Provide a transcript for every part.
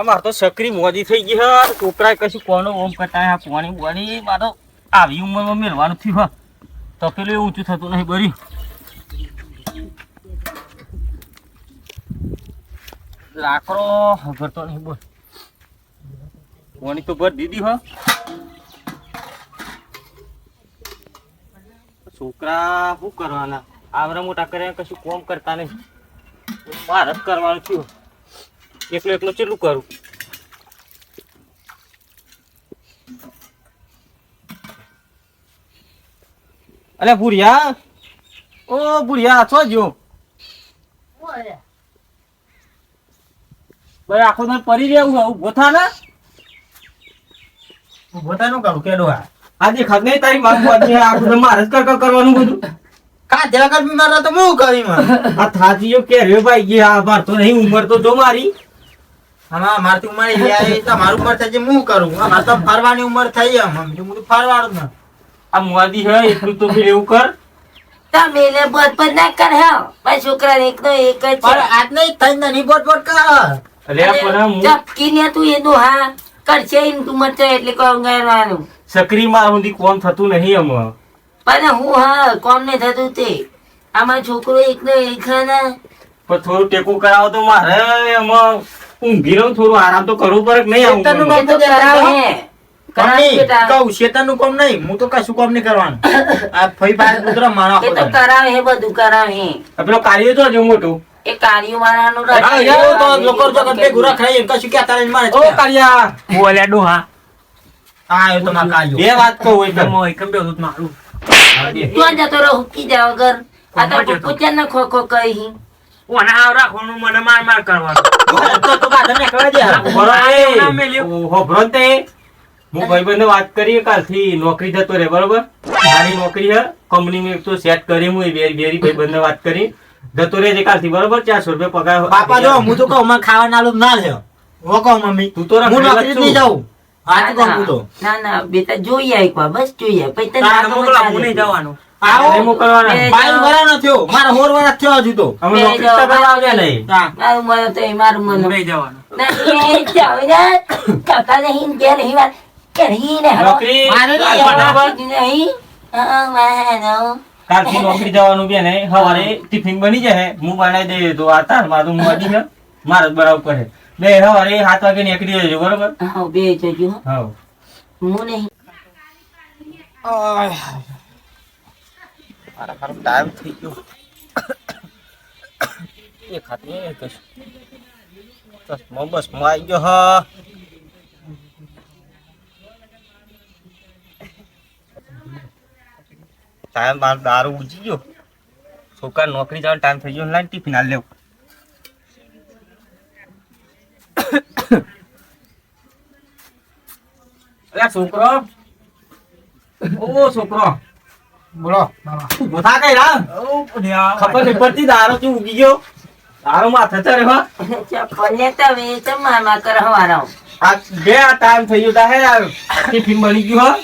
અમાર તો સકરી મોદી થઈ ગઈ હે. છોકરાએ કશું કોનો ઓમ કટાય આ પોણી બોણી મારો આવી ઉંમરમાં મેળવાનું થયું હા. તો પેલું એવું ઊંચું થતું નહીં બરી. લાકડો ભરતો નહીં બોલ. પોણી તો ભર દીધી હો. છોકરા શું કરવાના? આવરા મોટા કર્યા કશું કોમ કરતા નહીં. મારે કરવાનું થયું. એકલો એકલો ચેટલું કરું? અરે ભૂરિયા ઓ ભૂરિયા છો જો ભાઈ આખો તો પરી રહ્યું હે ગોથા ને? ઊભો તાનું કરું કેડો આ? આજે ખબર નહીં તારી મારું આજે આખું મારે જ કર કર કરવાનું બધું? કા કર બીમાર તો હું કરી માં આ થાજીઓ કે રે ભાઈ ગયા આ બાર તો નહીં ઉંમર તો જો મારી. આમાં મારતી ઉંમર યાર તમારું ઉંમર થઈ હું કરું? મારે તો ફરવાની ઉંમર થઈ એમ. હું બધું ફરવાનું ને આ મોદી હે એટલું તો ફેર એવું કર. તમે એને બોટ પણ ના કર હે. ભાઈ છોકરા એક એકનો એક જ પણ આજ નહીં થઈ ને ની બોટ બોટ કર. અરે પણ હું ચપકીને તું એનું હા. કરશે ઇન તું મત એટલે કો કરવાનું. સકરી માં સુધી કોમ થતું નહીં આમાં પણ હું હા કોમ ને થતું તે. આમાં છોકરો એકનો એક છે ને. પણ થોડું ટેકો કરાવો તો મારે એમાં. ઊંઘી રહું થોડું આરામ તો કરવું પડે નહીં આવું શેતાનનું ઉંમરમાં? તો કરાવે મમ્મી કહું શેતાનનું કામ નહીં હું તો કશું કામ નહીં કરવાનું. આ ફઈ પાસે કૂતરો મારો એ તો કરાવે હે બધું કરાવે હે. પેલો કાર્ય તો જો મોટું. એ કાર્યો વાળાનું હા, તો લોકો જો કટકે ગુરા ખાઈ કશું કહેતા નહીં મારે ઓ કાર્યા. બોલ્યા ડોહા. હા એ તો માં કાઢ્યો બે વાત કહું હોય તો એકમ મારું? તું જતો રહો હુકી જા વગર આ તો પૂછ્યા ના ખો ખો કહી. ઓના આવ રાખવાનું મને માર માર કરવાનું. તો તો બાધા ને કહેવા દે. બરો એ, નામ મેલ્યું. ઓ, હોભળો ને તે. હું ભાઈબંધને વાત કાલથી નોકરી જતો રે બરોબર? મારી નોકરી હે કંપનીમાં એક તો સેટ કરી હું બેરી બેરી ભાઈબંધને વાત કરી. જતો રે કાલથી બરોબર? ચારસો રૂપિયા પગાર બાપા જો હું તો કહું મને ખાવા નાલું ના લ્યો કહો કહું મમ્મી તું તો હું નોકરી જ જ નહીં જાઉં. હા તો કહું તો. ના ના બેટા જોઈએ એકવાર બસ જોઈએ પછી તને મોકલા હું નહીં જવાનું. આવો. આવો મોકલવાના. બે- બાઈ વરાનો થયો. મારા હોર વરા થયો હજુ તો. અમે નોકરી જાઓ, આવ્યા નહીં. મારું મન તો મારું મન. નહીં જવાનું. ના, એ જાઓ ને. કાકા નહીં કે નહીં વાત કે નહીં ને નોકરી. મારે નહીં હા, મારો. કાલથી નોકરી જવાનું બે ને સવારે ટિફિન બની જાય હું બનાવી દઈએ તો આ તાર મારું મોદી છે મારે જ બનાવવું પડે. બે સવારે સાત વાગે નીકળી જજો બરોબર? હા, બે જજો. હા. હું નહીં. મારા મારો ટાઈમ થઈ ગયો. એ ખાતી કશું બસ મો બસ મો આવી ગયો, હા. ટાઈમ મારો દારૂ ઉજી ગયો. છોકરા નોકરી જવાનો ટાઈમ થઈ ગયો, લાઈન ટિફિન હાલ લેવું. છોકરો. ઓ, છોકરો. બોલો ઊભો થા કઈ રા ખબર નહીં પડતી દારો તું ઉગી ગયો? દારો માથે ચડે હો. ચપ્પલ લેતા વેચ તો મામા કરવાનો આ બે આ ટાઈમ થઈ ગયો તાહે આ ટિફિન બની ગયો હો.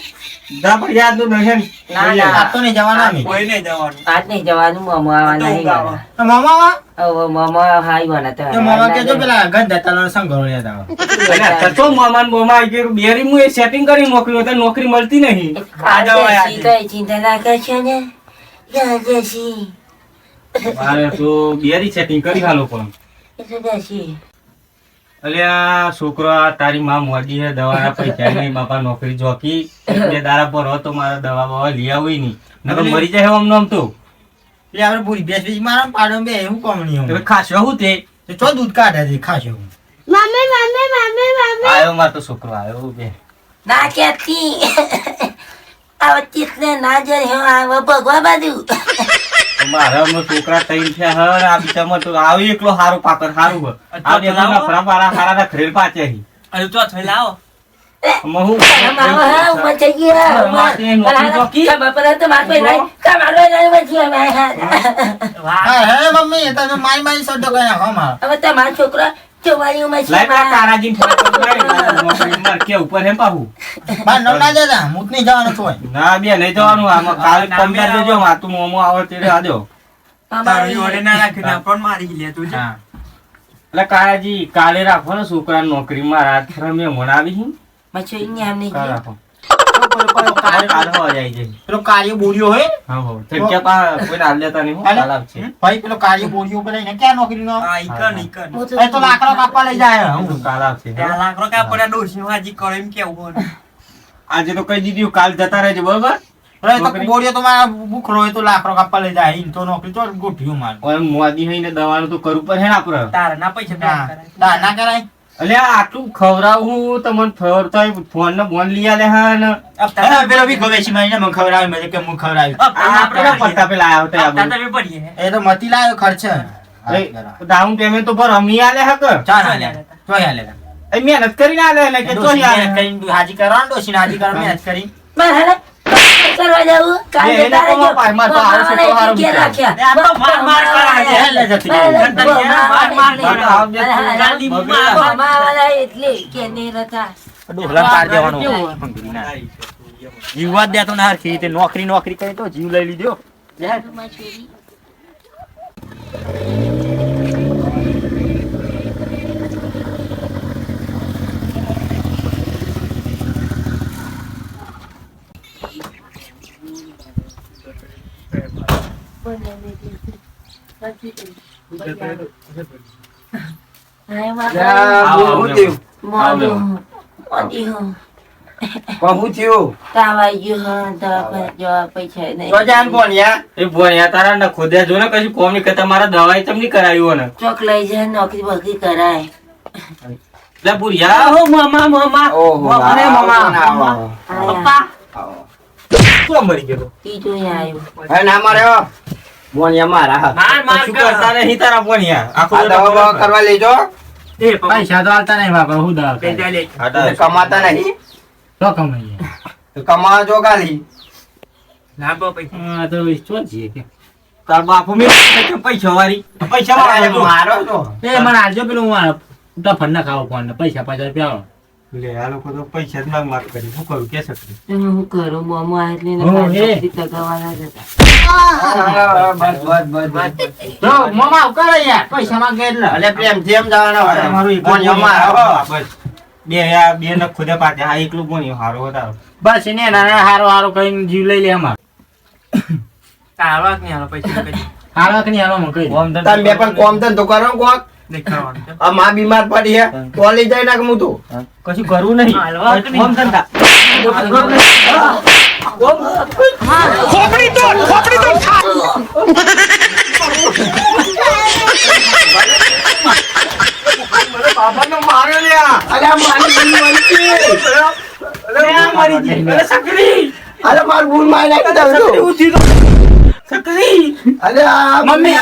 જા પણ યાદનું નહીં ના, ના. આ તો નહીં જવાના કોઈ નહીં જવાનું. આજ નહીં જવાનું મામા આવા નહીં. મામા વા? હવે મામા હાઈવાના તો. તો મામા કેજો પેલા ગંધા તાલાનો સંગળો યાદ આવે તો તો ને બોમા આવી ગયો બેરી મુ એ સેટિંગ કરી નોકરી હોય નોકરી મળતી નહીં. રાજેશી કઈ ચિંતા ના કરશો ને. રાજેશી મારે તો બેરી સેટિંગ કરી હાલો પણ. એ જશી અલ્યા છોકરો આ તારી માં મોડી હે દવાના પૈસા નહીં બાપા નોકરી જોકી બે દારા પર હતો તો મારા દવા બવા લઈ આવી નહીં. નકર મરી જાય આમ નામ તો. એટલે આપણે પૂરી બેસ બેસ મારા પાડો બે એવું કોમ નહીં હવે ખાશો હું તે? તો ચો દૂધ કાઢે છે ખાશે હું? આયો માર તો છોકરો આવ્યો બે. ના કેતી. આવતી ને ના જર હું આવ ભગવા બાજુ. મારા અમે છોકરા તૈન છે હર આ બીચામાં તો આવી એકલો હારું પાકર હારું હ આ બે નફરા પારા હારા ના ખરેલ પાચે હી અરે તો થઈ લાવો મહુ હું હા ઉમર થઈ ગઈ હા મારે તે નોકરી બાપરા તો માર કોઈ નહીં તમારો નહીં પછી અમે હા હે મમ્મી તમે મારી મારી શબ્દો ગયા નાખો મારા હવે તમારા છોકરા ચોવાળી છે લાઈ પેલા કારાજીન ઠેકા કરી નોકરી માર કે ઉપર હે પાહુ. બાર નવ ના જતા હું નહીં જવાનું છું ના બે નહીં જવાનું આમાં કાલ પંદર દેજો માતું મોમો આવે તે આજો. તારી ઓડે ના રાખીને પણ મારી લે તું હા. એટલે કાળાજી કાલે રાખો ને છોકરા નોકરીમાં રાત રમે મણાવી હી? મચ્છો નહીં રાખો. પેલો કાર્ય બોલ્યો હોય હા હો. જગ્યા પા કોઈ હાલ લેતા નહીં હો, ભાઈ પેલો કાર્ય બોલ્યો ઉપર એને ક્યાં નોકરીનો? આ ઈકન ઈકન તો લાકડો કાપવા લઈ જાય. હું કાલ આવશે લાકડો કાપ પડ્યા હાજી કરો એમ કેવું. આજે તો કહી દીધું કાલ જતા રહેજો બરોબર? બોલ્યો તો મારા બુખરો હોય તો લાકડો કાપવા લઈ જાય. તો નોકરી તો ગોઠ્યું મારે. ઓય મોદી હઈને દવાનું તો કરવું પડે હે ના તારના પૈસા ના પૈસા ના કરાય. એટલે આટલું ખવડાવું તમને ફરતો ફોન ને બોન લઈ આલે હા ને અરે પેલો બી ગવે છે મને ખવડાવ્યું મને કે હું હપ્તા આપણે પડતા પેલા આવ્યો તો તમે પડીએ. એ તો મતી લાવ્યો ખર્ચ. ડાઉન પેમેન્ટ તો પર અમી આલે હક. ચાલ આલે ચોય આલે. એ મહેનત કરીને આલે ને કે તો આલે. કરીને હાજી કરવાનું ડોશીને હાજી કરવા મહેનત કરી. હાલે. કરવા જાવું કાલ તો માર તો આવે તો હારું ઘેર રાખ્યા. આ તો માર માર કરાવે છે. એટલે જતી મારે રહી. ઘેર માર માર માર માર માર મારે ગાડી હાલે. માર માર. મારા એટલે કે નહીં રહેતા. ડોહલા પાર દેવાનો જીવવા દેતો ના હરખી તે નોકરી નોકરી કરી તો જીવ લઈ લીધો એમાં આવો, મોઢું. આવો. મોઢું. કહું થયું તાવ આવી ગયો હા, દવાખાને જવા પૈસા નહીં. તો જાન બોલ્યા એ ભણ્યા તારા ને ખોદ્યા જો ને કશું કોમ નહીં કરતા મારા દવાઈ તમને કરાવ્યું ને ચોક લઈ જાય નોકરી બોકરી કરાય એટલે ભૂરિયા આવો. મામા મામા ઓહો અરે મામા આવો આયા. શું મરી ગયો તીજો અહીંયા આવ્યો હે ના મારા માર માર શું કરતા નહીં તારા ભણ્યા આખો દવા બવા કરવા લેજો. એ પૈસા તો આલતા નહીં બાપા હું દવા કરે કમાતા નહીં? તો કમાઈએ. તો કમા જો ગાલી લાંબો પૈસા. હા તો શું છે કે. તાર બાપુ મે પૈસા વાળી. પૈસા વાળા મારો તો. એ મને આજો પેલું હું આ ટફન ના ખાવો ફોન પૈસા પચાસ રૂપિયા લે આ લોકો તો પૈસા જ માંગ માર કરી શું કરું? કે શકરી હું કરું? મોમો આ એટલે ને હો, પાંચ બે આ ખુદે પાતે આ એકલું ભણ્યું હારો હતા બસ એને નાના હારો હારો કહીને જીવ લઈ લે અમાર તારો જ નહીં પૈસા હારો કે હારો મને કહી તમે બે પણ કોમ ધંધો કરો કોક? આ માં બીમાર પડી હે. તો લઈ જાય ના કે હું તું. કશું કરવું નહીં. હાલવા જ નહીં. ખોપડી ધંધા બાબાનો માર્યો લ્યા અલે આ મારી અરે મરી ગઈ. અરે સકરી. અલે મારી ભૂલ મારી નાખી દઉં છું. ઉઠી તો સકરી. અલે આ મમ્મી.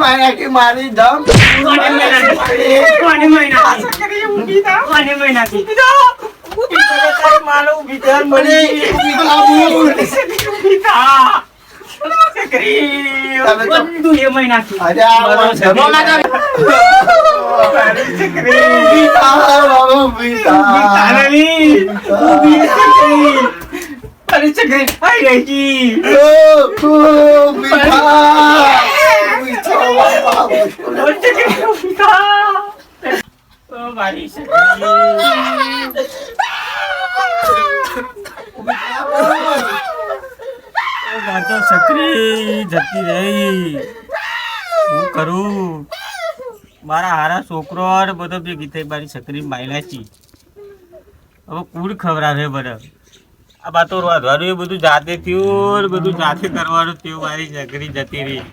મારી મારી દમ કોને મહિનાથી? કોને મહિનાથી? કોને મહિનાથી? તમે તો બધું એ મહિનાથી. અરે આ ધમો ના કર. બાબુ પિતા. અરે ચકરી આઈ રહી જી ઓ, ઓ, પિતા. પિતા, બાબા. ઓ મારી સકરી આ તો સકરી જતી રહી હું કરું મારા હારા છોકરો બધો ભેગી થઈ મારી સકરી માયલાચી હવે કુડ ખવડાવે બધા આ બાતો વાંધવાનું, એ બધું જાતે થયું બધું જાતે કરવાનું થયું મારી જગરી જતી રહી?